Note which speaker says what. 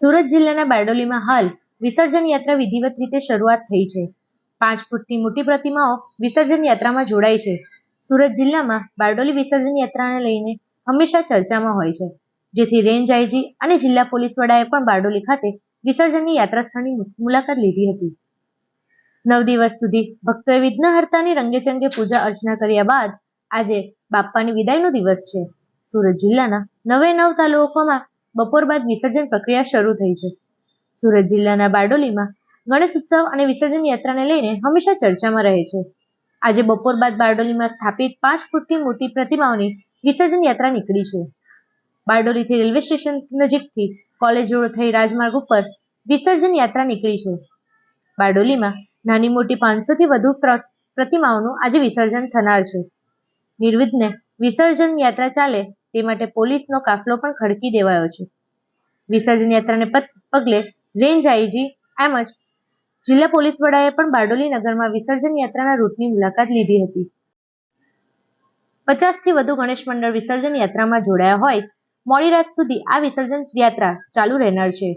Speaker 1: સુરત જિલ્લાના બારડોલીમાં હાલ વિસર્જન યાત્રા વિધિવત રીતે શરૂઆત થઈ છે. પાંચ ફૂટની મોટી પ્રતિમાઓ વિસર્જન યાત્રામાં જોડાઈ છે. સુરત જિલ્લામાં બારડોલી વિસર્જન યાત્રાને લઈને હંમેશા ચર્ચામાં હોય છે. જેથી રેન્જ આઈજી અને જિલ્લા પોલીસ વડાએ પણ બારડોલી ખાતે વિસર્જનની યાત્રા સ્થળની મુલાકાત લીધી હતી. નવ દિવસ સુધી ભક્તોએ વિઘ્નહર્તાની રંગેચંગે પૂજા અર્ચના કર્યા બાદ આજે બાપ્પાની વિદાયનો દિવસ છે. સુરત જિલ્લાના નવે નવ તાલુકામાં બપોર બાદ વિસર્જન પ્રક્રિયા શરૂ થઈ છે. સુરત જિલ્લાના બારડોલીમાં ગણેશ ઉત્સવ અને વિસર્જન યાત્રાને લઈને હંમેશા ચર્ચામાં રહે છે. આજે બપોર બાદ બારડોલીમાં સ્થાપિત પાંચ ફૂટની મોટી પ્રતિમાઓની વિસર્જન યાત્રા નીકળી છે. બારડોલીથી રેલવે સ્ટેશન નજીકથી કોલેજ રોડ થઈ રાજમાર્ગ ઉપર વિસર્જન યાત્રા નીકળી છે. બારડોલીમાં નાની મોટી પાંચસોથી વધુ પ્ર- પ્રતિમાઓનું આજે વિસર્જન થનાર છે. નિર્વિઘ્ને વિસર્જન યાત્રા ચાલે તે માટે પોલીસનો કાફલો પણ ખડકી દેવાયો છે. વિસર્જન યાત્રાને પગલે રેન્જ આઈજી એમજ જિલ્લા પોલીસ વડાએ પણ બારડોલી નગરમાં વિસર્જન યાત્રાના રૂટની મુલાકાત લીધી હતી. પચાસથી વધુ ગણેશ મંડળ વિસર્જન યાત્રામાં જોડાયા હોય, મોડી રાત સુધી આ વિસર્જન યાત્રા ચાલુ રહેનાર છે.